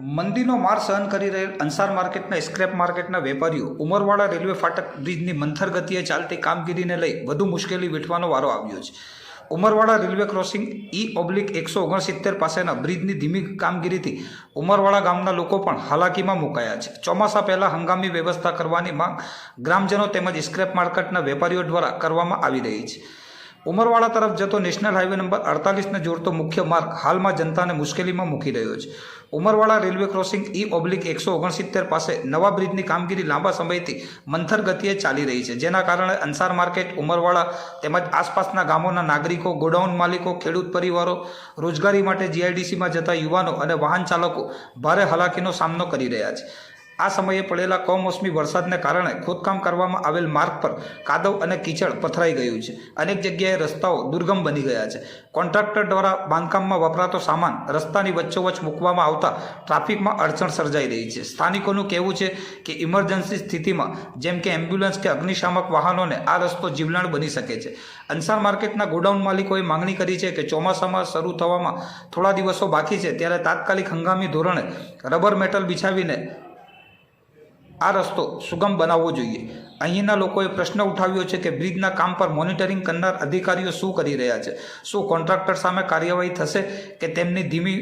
મંદીનો માર સહન કરી રહેલ અંસાર માર્કેટના, સ્ક્રેપ માર્કેટના વેપારીઓ ઉમરવાડા રેલવે ફાટક બ્રિજની મંથર ગતિએ ચાલતી કામગીરીને લઈ વધુ મુશ્કેલી વેઠવાનો વારો આવ્યો છે. Umarwada railway crossing E oblique એકસો ઓગણસિત્તેર પાસેના બ્રિજની ધીમી કામગીરીથી ઉમરવાડા ગામના લોકો પણ હાલાકીમાં મુકાયા છે. ચોમાસા પહેલાં હંગામી વ્યવસ્થા કરવાની માંગ ગ્રામજનો તેમજ સ્ક્રેપ માર્કેટના વેપારીઓ દ્વારા કરવામાં આવી રહી છે. ઉમરવાડા તરફ જતો નેશનલ હાઈવે નંબર અડતાલીસને જોડતો મુખ્ય માર્ગ હાલમાં જનતાને મુશ્કેલીમાં મૂકી રહ્યો છે. Umarwada railway crossing E oblique એકસો ઓગણસિત્તેર પાસે નવા બ્રિજની કામગીરી લાંબા સમયથી મંથર ગતિએ ચાલી રહી છે. જેના કારણે અંસાર માર્કેટ, ઉમરવાડા તેમજ આસપાસના ગામોના નાગરિકો, ગોડાઉન માલિકો, ખેડૂત પરિવારો, રોજગારી માટે જીઆઈડીસીમાં જતા યુવાનો અને વાહન ચાલકો ભારે હાલાકીનો સામનો કરી રહ્યા છે. આ સમયે પડેલા કમોસમી વરસાદને કારણે ખોદકામ કરવામાં આવેલ માર્ગ પર કાદવ અને કીચડ પથરાઈ ગયું છે. અનેક જગ્યાએ રસ્તાઓ દુર્ગમ બની ગયા છે. કોન્ટ્રાક્ટર દ્વારા બાંધકામમાં વપરાતો સામાન રસ્તાની વચ્ચોવચ્ચ મૂકવામાં આવતા ટ્રાફિકમાં અડચણ સર્જાઈ રહી છે. સ્થાનિકોનું કહેવું છે કે ઇમરજન્સી સ્થિતિમાં જેમ કે એમ્બ્યુલન્સ કે અગ્નિશામક વાહનોને આ રસ્તો જીવલાણ બની શકે છે. અંસાર માર્કેટના ગોડાઉન માલિકોએ માંગણી કરી છે કે ચોમાસામાં શરૂ થવામાં થોડા દિવસો બાકી છે, ત્યારે તાત્કાલિક હંગામી ધોરણે રબર મેટલ બિછાવીને આ રસ્તો સુગમ બનાવવો જોઈએ. અહીંના લોકોએ પ્રશ્ન ઉઠાવ્યો છે કે બ્રિજના કામ પર મોનિટરિંગ કરનાર અધિકારીઓ શું કરી રહ્યા છે? શું કોન્ટ્રાક્ટર સામે કાર્યવાહી થશે કે તેમની ધીમી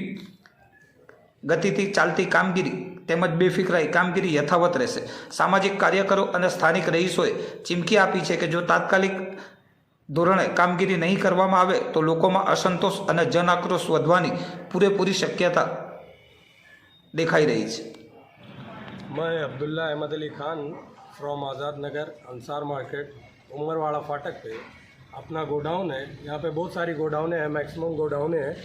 ગતિથી ચાલતી કામગીરી તેમજ બેફિકરાઈ કામગીરી યથાવત રહેશે? સામાજિક કાર્યકરો અને સ્થાનિક રહીશોએ ચીમકી આપી છે કે જો તાત્કાલિક ધોરણે કામગીરી નહીં કરવામાં આવે તો લોકોમાં અસંતોષ અને જન આક્રોશ વધવાની પૂરેપૂરી શક્યતા દેખાઈ રહી છે. मैं अब्दुल्ला अहमद अली खान फ्रॉम आज़ाद नगर, अंसार मार्केट, उमरवाड़ा, फाटक पे। अपना गोडाउन है। यहाँ पे बहुत सारी गोडाउनें हैं मैक्सिमम गोडाउनें हैं।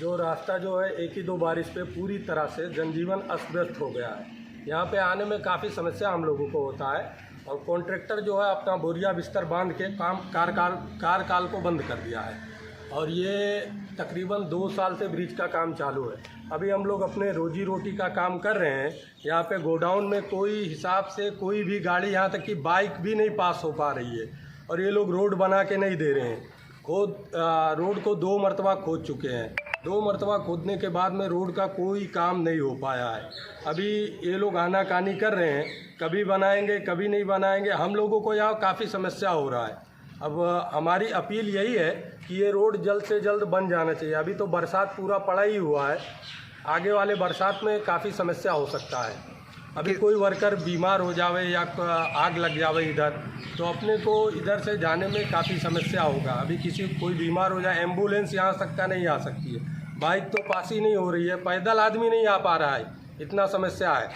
जो रास्ता जो है, एक ही दो बारिश पे पूरी तरह से जनजीवन अस्त व्यस्त हो गया है। यहाँ पे आने में काफ़ी समस्या हम लोगों को होता है। और कॉन्ट्रैक्टर जो है, अपना बोरिया बिस्तर बाँध के काम कार काल कार काल को बंद कर दिया है। और ये तकरीबन दो साल से ब्रिज का काम चालू है। अभी हम लोग अपने रोजी रोटी का काम कर रहे हैं। यहाँ पे गोडाउन में कोई हिसाब से कोई भी गाड़ी यहाँ तक कि बाइक भी नहीं पास हो पा रही है और ये लोग रोड बना के नहीं दे रहे हैं। खोद रोड को दो मरतबा खोद चुके हैं। दो मरतबा खोदने के बाद में रोड का कोई काम नहीं हो पाया है। अभी ये लोग आनाकानी कर रहे हैं। कभी बनाएँगे, कभी नहीं बनाएँगे। हम लोगों को यहाँ काफ़ी समस्या हो रहा है। अब हमारी अपील यही है कि ये रोड जल्द से जल्द बन जाना चाहिए। अभी तो बरसात पूरा पड़ा ही हुआ है। आगे वाले बरसात में काफ़ी समस्या हो सकता है। अभी कोई वर्कर बीमार हो जावे या आग लग जावे इधर तो अपने को इधर से जाने में काफ़ी समस्या होगा। अभी किसी कोई बीमार हो जाए एंबुलेंस यहाँ तक का नहीं आ सकती है। बाइक तो पास ही नहीं हो रही है पैदल आदमी नहीं आ पा रहा है। इतना समस्या है।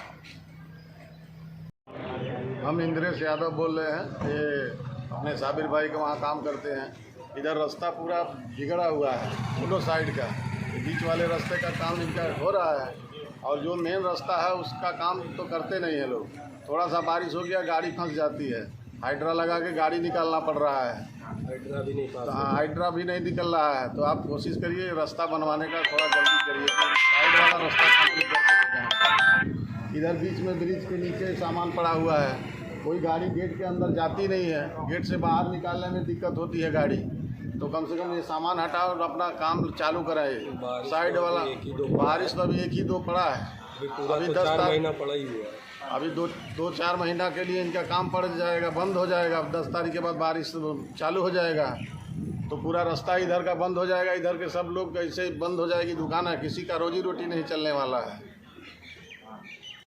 हम इंद्रेश यादव बोल रहे हैं। ये अपने साबिर भाई के वहाँ काम करते हैं। इधर रास्ता पूरा बिगड़ा हुआ है दोनों साइड का। बीच वाले रास्ते का काम इनका हो रहा है और जो मेन रास्ता है उसका काम तो करते नहीं है लोग। थोड़ा सा बारिश हो गया गाड़ी फंस जाती है। हाइड्रा लगा के गाड़ी निकालना पड़ रहा है। हाइड्रा भी नहीं हाँ, हाइड्रा भी नहीं निकल रहा है। तो आप कोशिश करिए रास्ता बनवाने का थोड़ा जल्दी करिए। साइड वाला रास्ता कंप्लीट इधर बीच में ब्रिज के नीचे सामान पड़ा हुआ है। कोई गाड़ी गेट के अंदर जाती नहीं है गेट से बाहर निकालने में दिक्कत होती है गाड़ी। तो कम से कम ये सामान हटाओ और अपना काम चालू कराए। साइड तो वाला बारिश तो अभी एक ही दो पड़ा है। अभी तो दस तारीख- महीना पड़ा ही हुआ अभी दो दो चार महीना के लिए इनका काम पड़ जाएगा बंद हो जाएगा। अब दस तारीख के बाद बारिश चालू हो जाएगा। तो पूरा रास्ता इधर का बंद हो जाएगा। इधर के सब लोग ऐसे बंद हो जाएगी दुकान है। किसी का रोजी रोटी नहीं चलने वाला है।